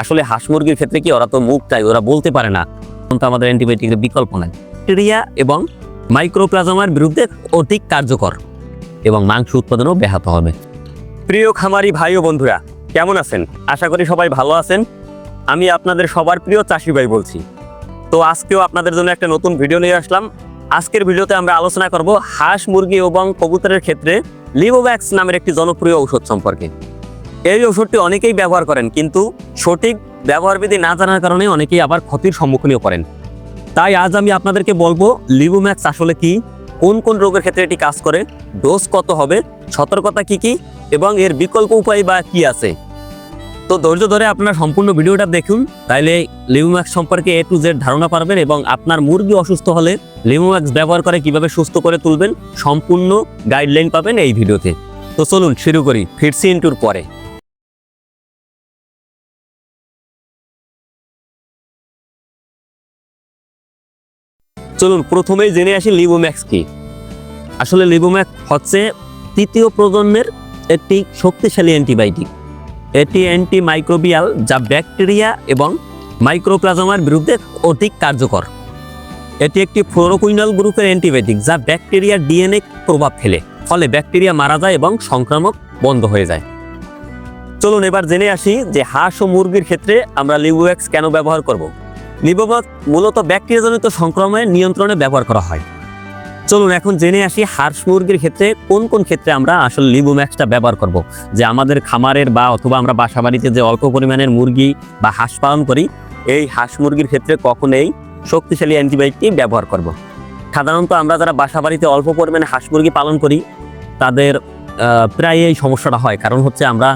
আসলে হাঁস মুরগির ক্ষেত্রে কি ওরা তো মুখ চাই, ওরা বলতে পারে না। তখন তো আমাদের অ্যান্টিবায়োটিকের বিকল্প নাই। ব্যাকটেরিয়া এবং মাইক্রোপ্লাজমার বিরুদ্ধে অধিক কার্যকর এবং মাংস উৎপাদনও ব্যাহত হবে। প্রিয় খামারি ভাই ও বন্ধুরা, কেমন আছেন? আশা করি সবাই ভালো আছেন। আমি আপনাদের সবার প্রিয় চাষি ভাই বলছি। তো আজকেও আপনাদের জন্য একটা নতুন ভিডিও নিয়ে আসলাম। আজকের ভিডিওতে আমরা আলোচনা করব হাঁস মুরগি এবং কবুতরের ক্ষেত্রে লিভোভ্যাক্স নামের একটি জনপ্রিয় ঔষধ সম্পর্কে। এই ওষুধটি অনেকেই ব্যবহার করেন, কিন্তু সঠিক ব্যবহারবিধি না জানার কারণে অনেকেই আবার ক্ষতির সম্মুখীনও করেন। তাই আজ আমি আপনাদেরকে বলব লিভোম্যাক্স আসলে কি, কোন কোন রোগের ক্ষেত্রে এটি কাজ করে, ডোজ কত হবে, সতর্কতা কি কি, এবং এর বিকল্প উপায় বা কি আছে? তো ধৈর্য ধরে আপনার সম্পূর্ণ ভিডিওটা দেখুন, তাইলে লিভোম্যাক্স সম্পর্কে এ টু জেড ধারণা পারবেন এবং আপনার মুরগি অসুস্থ হলে লিভোম্যাক্স ব্যবহার করে কীভাবে সুস্থ করে তুলবেন, সম্পূর্ণ গাইডলাইন পাবেন এই ভিডিওতে। তো চলুন শুরু করি ফিরসি ইন্টুর পরে। চলুন, প্রথমেই জেনে আসি লিবোম্যাক্স কি। আসলে লিবোম্যাক্স হচ্ছে তৃতীয় প্রজন্মের একটি শক্তিশালী অ্যান্টিবায়োটিক। এটি অ্যান্টি মাইক্রোবিয়াল যা ব্যাকটেরিয়া এবং মাইক্রোপ্লাজমার বিরুদ্ধে অধিক কার্যকর। এটি একটি ফ্লোরোকুইনাল গ্রুপের অ্যান্টিবায়োটিক যা ব্যাকটেরিয়ার ডিএনএ প্রভাব ফেলে, ফলে ব্যাকটেরিয়া মারা যায় এবং সংক্রামক বন্ধ হয়ে যায়। চলুন এবার জেনে আসি যে হাঁস ও মুরগির ক্ষেত্রে আমরা লিবোভ্যাক্স কেন ব্যবহার করব। লিবোভ্যাক্স মূলত ব্যাকটেরিয়াজনিত সংক্রমণের নিয়ন্ত্রণে ব্যবহার করা হয়। চলুন এখন জেনে আসি হাঁস মুরগির ক্ষেত্রে কোন কোন ক্ষেত্রে আমরা আসলে লিবোম্যাক্সটা ব্যবহার করব। যে আমাদের খামারের বা অথবা আমরা বাসা বাড়িতে যে অল্প পরিমাণের মুরগি বা হাঁস পালন করি, এই হাঁস মুরগির ক্ষেত্রে কখন এই শক্তিশালী অ্যান্টিবায়োটিক ব্যবহার করব। সাধারণত আমরা যারা বাসা বাড়িতে অল্প পরিমাণে হাঁস মুরগি পালন করি, তাদের প্রায় এই সমস্যাটা হয়। কারণ হচ্ছে আমরা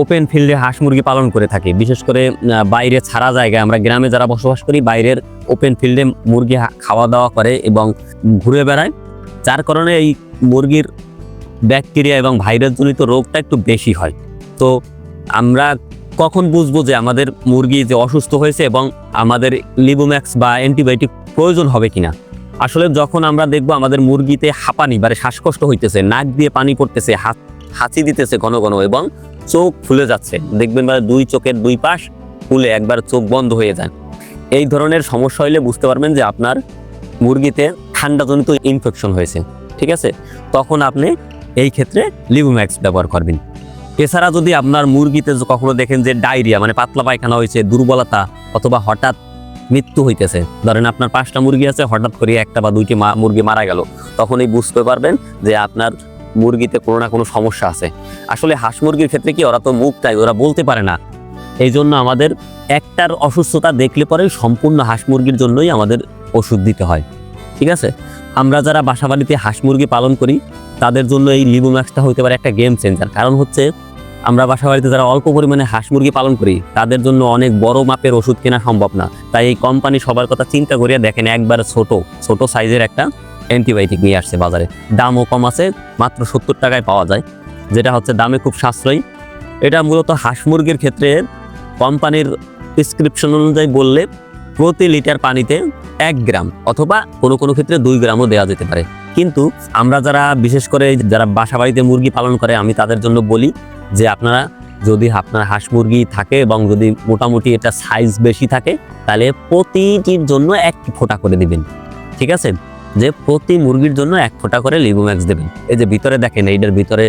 ওপেন ফিল্ডে হাঁস মুরগি পালন করে থাকি। বিশেষ করে বাইরে ছাড়া জায়গায় আমরা গ্রামে যারা বসবাস করি, বাইরের ওপেন ফিল্ডে মুরগি খাওয়া দাওয়া করে এবং ঘুরে বেড়ায়। যার কারণে এই মুরগির ব্যাকটেরিয়া এবং ভাইরাসজনিত রোগটা একটু বেশি হয়। তো আমরা কখন বুঝব যে আমাদের মুরগি যে অসুস্থ হয়েছে এবং আমাদের লিবোম্যাক্স বা অ্যান্টিবায়োটিক প্রয়োজন হবে কিনা? আসলে যখন আমরা দেখব আমাদের মুরগিতে হাঁপানি বা শ্বাসকষ্ট হইতেছে, নাক দিয়ে পানি পড়তেছে, হাত হাঁচি দিতেছে ঘন ঘন এবং চোখ ফুলে যাচ্ছে। দেখবেন বা দুই চোখের দুই পাশ ফুলে একবার চোখ বন্ধ হয়ে যায়। এই ধরনের সমস্যা হলে বুঝতে পারবেন যে আপনার মুরগিতে ঠান্ডাজনিত ইনফেকশন হয়েছে, ঠিক আছে? তখন আপনি এই ক্ষেত্রে লিবোম্যাক্স ব্যবহার করবেন। এছাড়া যদি আপনার মুরগিতে কখনো দেখেন যে ডায়রিয়া মানে পাতলা পায়খানা হয়েছে, দুর্বলতা অথবা হঠাৎ মৃত্যু হইতেছে, ধরেন আপনার পাঁচটা মুরগি আছে, হঠাৎ করে একটা বা দুইটি মুরগি মারা গেল, তখনই বুঝতে পারবেন যে আপনার মুরগিতে কোনো না কোনো সমস্যা আছে। আসলে হাঁস মুরগির ক্ষেত্রে কি ওরা তো মুখ চাই ওরা বলতে পারে না। এই জন্য আমাদের একটার অসুস্থতা দেখলে পরে সম্পূর্ণ হাঁস মুরগির জন্যই আমাদের ওষুধ দিতে হয়। ঠিক আছে? আমরা যারা বাসা বাড়িতে হাঁস মুরগি পালন করি, তাদের জন্য এই লিবু ম্যাক্সটা হতে পারে একটা গেম চেঞ্জার কারণ হচ্ছে, আমরা বাসা বাড়িতে যারা অল্প পরিমাণে হাঁস মুরগি পালন করি, তাদের জন্য অনেক বড় মাপের ওষুধ কেনা সম্ভব না। তাই এই কোম্পানি সবার কথা চিন্তা করিয়া দেখেন, একবার ছোট ছোট সাইজের একটা অ্যান্টিবায়োটিক নিয়ে আসছে বাজারে। দামও কম আছে, মাত্র সত্তর টাকায় পাওয়া যায়, যেটা হচ্ছে দামে খুব সাশ্রয়ী। এটা মূলত হাঁস মুরগির ক্ষেত্রে কোম্পানির প্রেসক্রিপশন অনুযায়ী বললে প্রতি লিটার পানিতে এক গ্রাম অথবা কোনো কোনো ক্ষেত্রে দুই গ্রামও দেওয়া যেতে পারে। কিন্তু আমরা যারা, বিশেষ করে যারা বাসা বাড়িতে মুরগি পালন করে, আমি তাদের জন্য বলি যে আপনারা যদি আপনার হাঁস মুরগি থাকে এবং যদি মোটামুটি এটা সাইজ বেশি থাকে, তাহলে প্রতিটির জন্য এক ফোঁটা করে দিবেন। ঠিক আছে? যে প্রতি মুরগির জন্য এক ফোঁটা করে লিবোম্যাক্স দেবেন। এই যে ভিতরে দেখেন, এইটার ভিতরে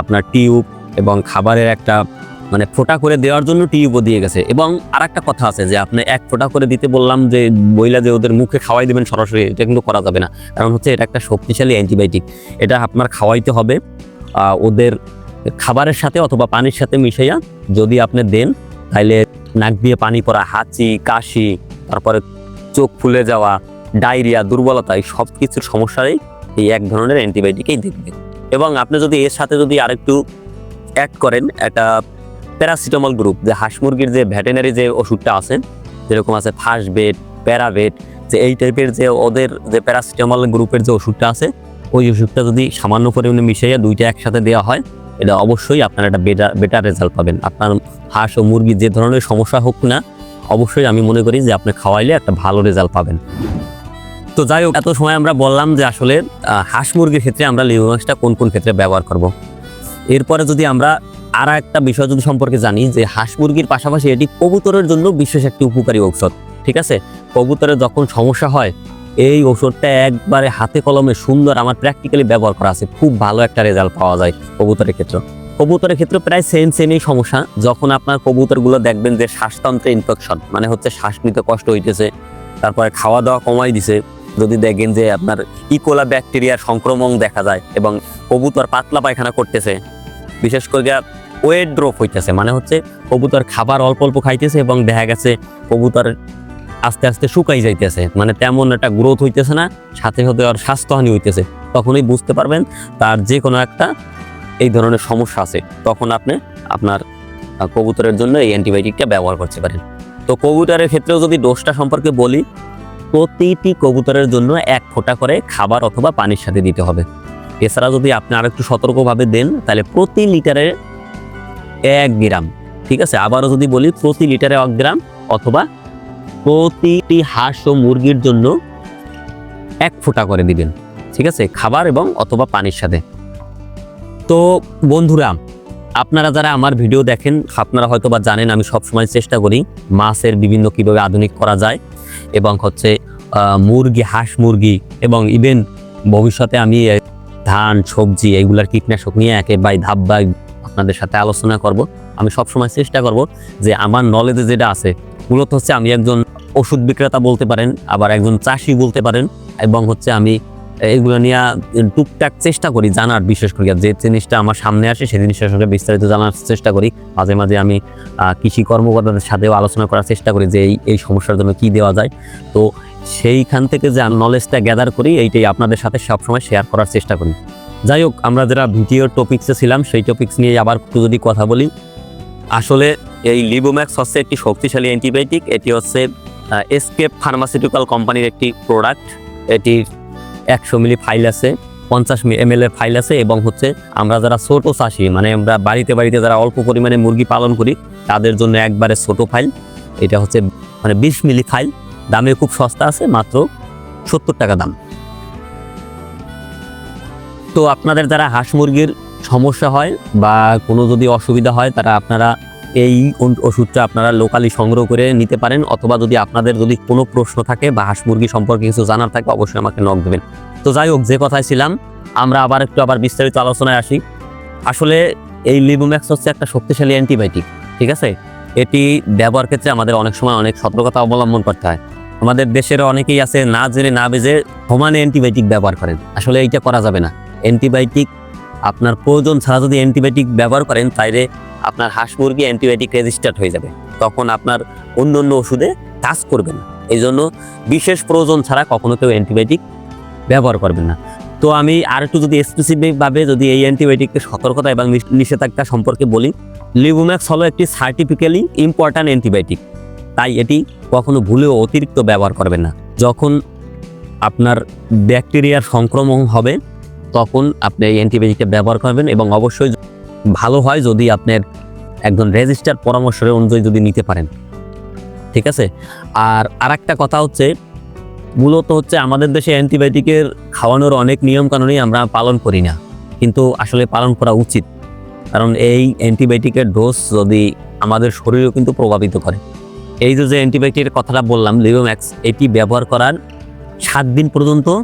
আপনার টিউব এবং খাবারের একটা মানে ফোঁটা করে দেওয়ার জন্য টিউবও দিয়ে গেছে। এবং আর একটা কথা আছে যে আপনি এক ফোঁটা করে দিতে বললাম যে বইলা যে ওদের মুখে খাওয়াই দেবেন সরাসরি, এটা কিন্তু করা যাবে না। কারণ হচ্ছে এটা একটা শক্তিশালী অ্যান্টিবায়োটিক। এটা আপনার খাওয়াইতে হবে ওদের খাবারের সাথে অথবা পানির সাথে মিশাইয়া যদি আপনি দেন তাহলে নাক দিয়ে পানি পড়া, হাঁচি, কাশি, তারপরে চোখ ফুলে যাওয়া ডায়রিয়া, দুর্বলতা, এই সব কিছুর সমস্যাই এই এক ধরনের অ্যান্টিবায়োটিকেই দেখবে। এবং আপনি যদি এর সাথে যদি আরেকটু অ্যাড করেন, একটা প্যারাসিটামল গ্রুপ যে হাঁস মুরগির যে ভেটেনারি যে ওষুধটা আছে, যেরকম আছে ফার্স্ট বেড প্যারাবেট যে এই টাইপের যে ওদের যে প্যারাসিটামল গ্রুপের যে ওষুধটা আছে, ওই ওষুধটা যদি সামান্য পরিমাণে মিশাইয়া দুইটা একসাথে দেওয়া হয়, এটা অবশ্যই আপনার একটা বেটার বেটার রেজাল্ট পাবেন। আপনার হাঁস ও মুরগি যে ধরনের সমস্যা হোক না, অবশ্যই আমি মনে করি যে আপনি খাওয়াইলে একটা ভালো রেজাল্ট পাবেন। তো যাই হোক, এত সময় আমরা বললাম যে আসলে হাঁস মুরগির ক্ষেত্রে আমরা লিউমাক্সটা কোন কোন ক্ষেত্রে ব্যবহার করব। এরপরে যদি আমরা আর একটা বিষয় যদি সম্পর্কে জানি যে হাঁস মুরগির পাশাপাশি এটি কবুতরের জন্য বিশেষ একটি উপকারী ঔষধ, ঠিক আছে কবুতরের যখন সমস্যা হয়, এই ওষুধটা একবারে হাতে কলমে সুন্দর আমার প্র্যাকটিক্যালি ব্যবহার করা আছে, খুব ভালো একটা রেজাল্ট পাওয়া যায় কবুতরের ক্ষেত্রে কবুতরের ক্ষেত্রে প্রায় সেম সেমই সমস্যা, যখন আপনার কবুতরগুলো দেখবেন যে শ্বাসতন্ত্রে ইনফেকশন মানে হচ্ছে শ্বাস নিতে কষ্ট হইতেছে, তারপরে খাওয়া দাওয়া কমাই দিছে যদি দেখেন যে আপনার ইকোলা ব্যাকটেরিয়ার সংক্রমণ দেখা যায় এবং কবুতর পাতলা পায়খানা করতেছে, বিশেষ করে ওয়েট ড্রপ হইতেছে মানে হচ্ছে কবুতর খাবার অল্প অল্প খাইতেছে এবং দেখা গেছে কবুতর আস্তে আস্তে শুকাই যাইতেছে মানে তেমন একটা গ্রোথ হইতেছে না, সাথে সাথে আর স্বাস্থ্যহানি হইতেছে। তখনই বুঝতে পারবেন তার যে কোনো একটা এই ধরনের সমস্যা আছে, তখন আপনি আপনার কবুতরের জন্য এই অ্যান্টিবায়োটিকটা ব্যবহার করতে পারেন। তো কবুতরের ক্ষেত্রেও যদি ডোজটা সম্পর্কে বলি প্রতিটি কবুতরের জন্য এক ফোঁটা করে খাবার অথবা পানির সাথে দিতে হবে। এছাড়া যদি আপনি আর একটু সতর্কভাবে দেন, তাহলে প্রতি লিটারে এক গ্রাম, ঠিক আছে? আবারও যদি বলি, প্রতি লিটারে এক গ্রাম অথবা প্রতিটি হাঁস ও মুরগির জন্য এক ফোঁটা করে দিবেন, ঠিক আছে? খাবার এবং অথবা পানির সাথে। তো বন্ধুরা আপনারা যারা আমার ভিডিও দেখেন, আপনারা হয়তো বা জানেন, আমি সবসময় চেষ্টা করি মাছের বিভিন্ন কীভাবে আধুনিক করা যায় এবং হচ্ছে মুরগি, হাঁস মুরগি এবং ইভেন ভবিষ্যতে আমি ধান, সবজি এগুলার কীটনাশক নিয়ে একে বাই ধাপ বাই আপনাদের সাথে আলোচনা করব। আমি সবসময় চেষ্টা করব যে আমার নলেজে যেটা আছে, মূলত হচ্ছে আমি একজন ওষুধ বিক্রেতা বলতে পারেন, আবার একজন চাষি বলতে পারেন এবং হচ্ছে আমি এগুলো নিয়ে টুকটাক চেষ্টা করি জানার, বিশেষ করে যে জিনিসটা আমার সামনে আসে সেই জিনিসটা আসলে বিস্তারিত জানার চেষ্টা করি। মাঝে মাঝে আমি কৃষি কর্মকর্তাদের সাথেও আলোচনা করার চেষ্টা করি যে এই এই সমস্যার জন্য কী দেওয়া যায়। তো সেইখান থেকে যে নলেজটা গ্যাদার করি, এইটাই আপনাদের সাথে সবসময় শেয়ার করার চেষ্টা করি। যাই হোক, আমরা যারা ভিডিওর টপিক্সে ছিলাম, সেই টপিক্স নিয়ে আবার একটু যদি কথা বলি, আসলে এই লিবোম্যাক্স হচ্ছে একটি শক্তিশালী অ্যান্টিবায়োটিক এটি হচ্ছে এসকেপ ফার্মাসিউটিক্যাল কোম্পানির একটি প্রোডাক্ট এটির একশো মিলি ফাইল আছে, পঞ্চাশ এম এর ফাইল আছে এবং হচ্ছে আমরা যারা ছোট চাষি মানে আমরা বাড়িতে বাড়িতে যারা অল্প পরিমাণে মুরগি পালন করি, তাদের জন্য একবারে ছোট ফাইল। এটা হচ্ছে মানে বিশ মিলি ফাইল। দামে খুব সস্তা আছে, মাত্র সত্তর টাকা দাম। তো আপনাদের যারা হাঁস মুরগির সমস্যা হয় বা কোনো যদি অসুবিধা হয়, তারা আপনারা এই ওষুধটা আপনারা লোকালি সংগ্রহ করে নিতে পারেন, অথবা যদি আপনাদের যদি কোনো প্রশ্ন থাকে বা হাঁস মুরগি সম্পর্কে কিছু জানার থাকে, অবশ্যই আমাকে নক দেবেন। তো যাই হোক, যে কথায় ছিলাম, আমরা আবার একটু আবার বিস্তারিত আলোচনায় আসি। আসলে এই লিবুম্যাক্স হচ্ছে একটা শক্তিশালী অ্যান্টিবায়োটিক ঠিক আছে? এটি ব্যবহার ক্ষেত্রে আমাদের অনেক সময় অনেক সতর্কতা অবলম্বন করতে হয়। আমাদের দেশের অনেকেই আছে, না জেনে না বেজে সমানে অ্যান্টিবায়োটিক ব্যবহার করেন। আসলে এইটা করা যাবে না। অ্যান্টিবায়োটিক আপনার প্রয়োজন ছাড়া যদি অ্যান্টিবায়োটিক ব্যবহার করেন, তাইলে আপনার হাঁস মুরগি অ্যান্টিবায়োটিক রেজিস্টার্ড হয়ে যাবে। তখন আপনার অন্য অন্য ওষুধে কাজ করবে না। এই জন্য বিশেষ প্রয়োজন ছাড়া কখনো কেউ অ্যান্টিবায়োটিক ব্যবহার করবেন না। তো আমি আর একটু যদি স্পেসিফিকভাবে যদি এই অ্যান্টিবায়োটিকের সতর্কতা এবং নিষ- নিষেধাজ্ঞা সম্পর্কে বলি লিবুম্যাক্স হলো একটি সার্টিফিক্যালি ইম্পর্ট্যান্ট অ্যান্টিবায়োটিক। তাই এটি কখনো ভুলেও অতিরিক্ত ব্যবহার করবেন না। যখন আপনার ব্যাকটেরিয়ার সংক্রমণ হবে, তখন আপনি এই অ্যান্টিবায়োটিকটা ব্যবহার করবেন এবং অবশ্যই ভালো হয় যদি আপনার একজন রেজিস্টার পরামর্শের অনুযায়ী যদি নিতে পারেন। ঠিক আছে? আর আরেকটা কথা হচ্ছে, মূলত হচ্ছে আমাদের দেশে অ্যান্টিবায়োটিকের খাওয়ানোর অনেক নিয়ম কানুনই আমরা পালন করি না। কিন্তু আসলে পালন করা উচিত। কারণ এই অ্যান্টিবায়োটিকের ডোজ যদি আমাদের শরীরও কিন্তু প্রভাবিত করে। এই যে যে অ্যান্টিবায়োটিকের কথাটা বললাম লিভোম্যাক্স এটি ব্যবহার করার সাত দিন পর্যন্ত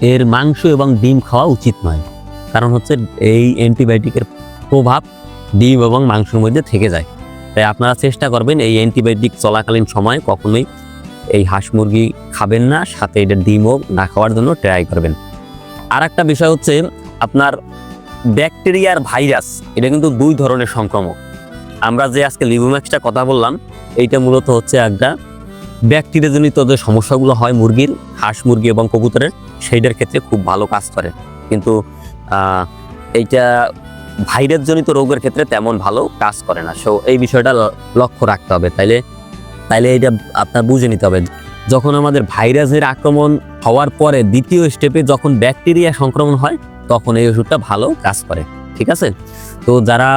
এর মাংস এবং ডিম খাওয়া উচিত নয়। কারণ হচ্ছে এই অ্যান্টিবায়োটিকের প্রভাব ডিম এবং মাংসের মধ্যে থেকে যায়। তাই আপনারা চেষ্টা করবেন এই অ্যান্টিবায়োটিক চলাকালীন সময় কখনোই এই হাঁস মুরগি খাবেন না, সাথে এটা ডিমও না খাওয়ার জন্য ট্রাই করবেন। আর একটা বিষয় হচ্ছে আপনার ব্যাকটেরিয়ার ভাইরাস এটা কিন্তু দুই ধরনের সংক্রমক। আমরা যে আজকে লিভোম্যাক্সটা কথা বললাম, এইটা মূলত হচ্ছে একটা ব্যাকটেরিয়াজনিত যে সমস্যাগুলো হয় মুরগির, হাঁস মুরগি এবং কবুতরের, সেইটার ক্ষেত্রে খুব ভালো কাজ করে। কিন্তু এইটা ভাইরাসজনিত রোগের ক্ষেত্রে তেমন ভালো কাজ করে না। সো এই বিষয়টা লক্ষ্য রাখতে হবে। তাইলে তাইলে এটা আপনার বুঝে নিতে হবে। যখন আমাদের ভাইরাসের আক্রমণ হওয়ার পরে দ্বিতীয় স্টেপে যখন ব্যাকটেরিয়া সংক্রমণ হয়, তখন এই ওষুধটা ভালো কাজ করে। ঠিক আছে? তো যারা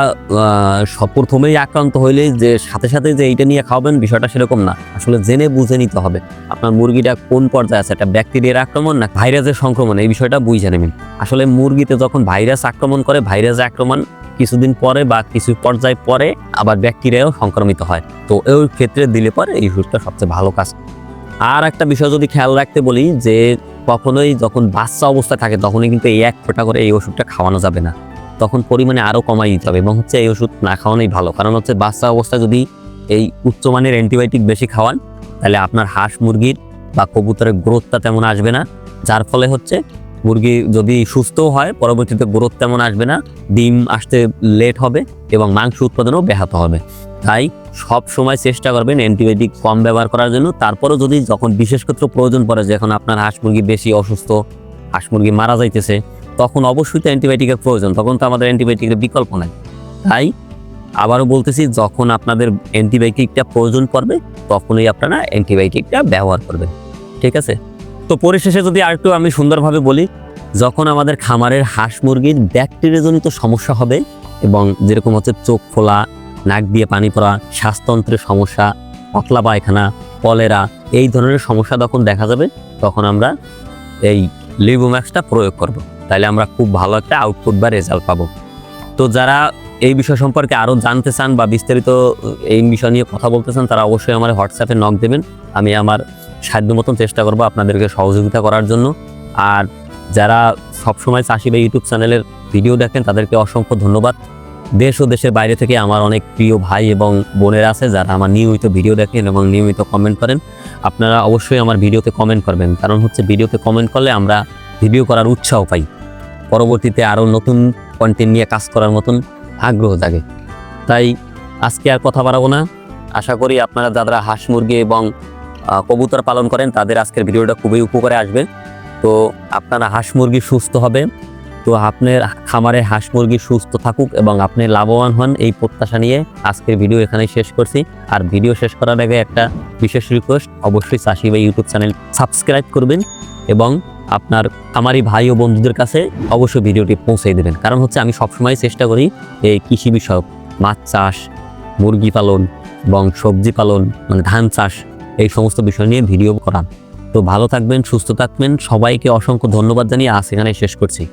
প্রথমেই আক্রান্ত হইলে যে সাথে সাথে যে এইটা নিয়ে খাওয়াবেন বিষয়টা সেরকম না। আসলে জেনে বুঝে নিতে হবে। আপনার মুরগিটা কোন পর্যায়ে আছে? একটা ব্যাকটেরিয়ার আক্রমণ না ভাইরাসের সংক্রমণ? এই বিষয়টা বুঝে নেবেন। আসলে মুরগিতে যখন ভাইরাস আক্রমণ করে, ভাইরাস আক্রমণ কিছুদিন পরে বা কিছু পর্যায় পরে আবার ব্যাকটেরিয়াও সংক্রমিত হয়। তো ওই ক্ষেত্রে দিলে পরে এই ওষুধটা সবচেয়ে ভালো কাজ। আর একটা বিষয় যদি খেয়াল রাখতে বলি যে, কখনোই যখন বাচ্চা অবস্থা থাকে, তখনই কিন্তু এই এক ফোঁটা করে এই ওষুধটা খাওয়ানো যাবে না। তখন পরিমাণে আরও কমাই দিতে হবে এবং হচ্ছে এই ওষুধ না খাওয়ানোই ভালো। কারণ হচ্ছে বাচ্চা অবস্থায় যদি এই উচ্চমানের অ্যান্টিবায়োটিক বেশি খাওয়ান, তাহলে আপনার হাঁস মুরগির বা কবুতরের গ্রোথটা তেমন আসবে না। যার ফলে হচ্ছে মুরগি যদি সুস্থও হয়, পরবর্তীতে গ্রোথ তেমন আসবে না, ডিম আসতে লেট হবে এবং মাংস উৎপাদনও ব্যাহত হবে। তাই সব সময় চেষ্টা করবেন অ্যান্টিবায়োটিক কম ব্যবহার করার জন্য। তারপরও যদি যখন বিশেষ ক্ষেত্রে প্রয়োজন পড়ে যে এখন আপনার হাঁস মুরগি বেশি অসুস্থ, হাঁস মুরগি মারা যাইতেছে তখন অবশ্যই তো অ্যান্টিবায়োটিকের প্রয়োজন, তখন তো আমাদের অ্যান্টিবায়োটিকের বিকল্প নাই। তাই আবারও বলতেছি, যখন আপনাদের অ্যান্টিবায়োটিকটা প্রয়োজন পড়বে, তখনই আপনারা অ্যান্টিবায়োটিকটা ব্যবহার করবেন। ঠিক আছে? তো পরিশেষে যদি আরেকটু আমি সুন্দরভাবে বলি, যখন আমাদের খামারের হাঁস মুরগির ব্যাকটেরিয়াজনিত সমস্যা হবে এবং যেরকম হচ্ছে চোখ ফোলা নাক দিয়ে পানি পড়া, শ্বাসতন্ত্রের সমস্যা পাতলা পায়খানা, কলেরা, এই ধরনের সমস্যা যখন দেখা যাবে, তখন আমরা এই লিবোম্যাক্সটা প্রয়োগ করব। তাহলে আমরা খুব ভালো একটা আউটপুট বা রেজাল্ট পাবো। তো যারা এই বিষয় সম্পর্কে আরও জানতে চান বা বিস্তারিত এই বিষয় নিয়ে কথা বলতে চান, তারা অবশ্যই আমার হোয়াটসঅ্যাপে নক দেবেন। আমি আমার সাধ্য মতন চেষ্টা করব আপনাদেরকে সহযোগিতা করার জন্য। আর যারা সবসময় চাষি বা ইউটিউব চ্যানেলের ভিডিও দেখেন, তাদেরকে অসংখ্য ধন্যবাদ। দেশ ও দেশের বাইরে থেকে আমার অনেক প্রিয় ভাই এবং বোনেরা আছে, যারা আমার নিয়মিত ভিডিও দেখেন এবং নিয়মিত কমেন্ট করেন। আপনারা অবশ্যই আমার ভিডিওতে কমেন্ট করবেন। কারণ হচ্ছে, ভিডিওতে কমেন্ট করলে আমরা ভিডিও করার উৎসাহ পাই। পরবর্তীতে আরও নতুন কন্টেন্ট নিয়ে কাজ করার মতন আগ্রহ জাগে। তাই আজকে আর কথা বাড়াবো না। আশা করি আপনারা যারা হাঁস মুরগি এবং কবুতর পালন করেন, তাদের আজকের ভিডিওটা খুবই উপকারে আসবে। তো আপনারা হাঁস মুরগি সুস্থ হবে তো আপনার খামারে হাঁস মুরগি সুস্থ থাকুক এবং আপনি লাভবান হন, এই প্রত্যাশা নিয়ে আজকের ভিডিও এখানেই শেষ করছি। আর ভিডিও শেষ করার আগে একটা বিশেষ রিকোয়েস্ট অবশ্যই চাষি বা ইউটিউব চ্যানেল সাবস্ক্রাইব করবেন এবং আপনার আমারই ভাই ও বন্ধুদের কাছে অবশ্যই ভিডিওটি পৌঁছে দেবেন। কারণ হচ্ছে আমি সবসময় চেষ্টা করি এই কৃষি বিষয়ক, মাছ চাষ, মুরগি পালন, এবং সবজি পালন মানে ধান চাষ, এই সমস্ত বিষয় নিয়ে ভিডিও করা। তো ভালো থাকবেন, সুস্থ থাকবেন। সবাইকে অসংখ্য ধন্যবাদ জানিয়ে আজ এখানে শেষ করছি।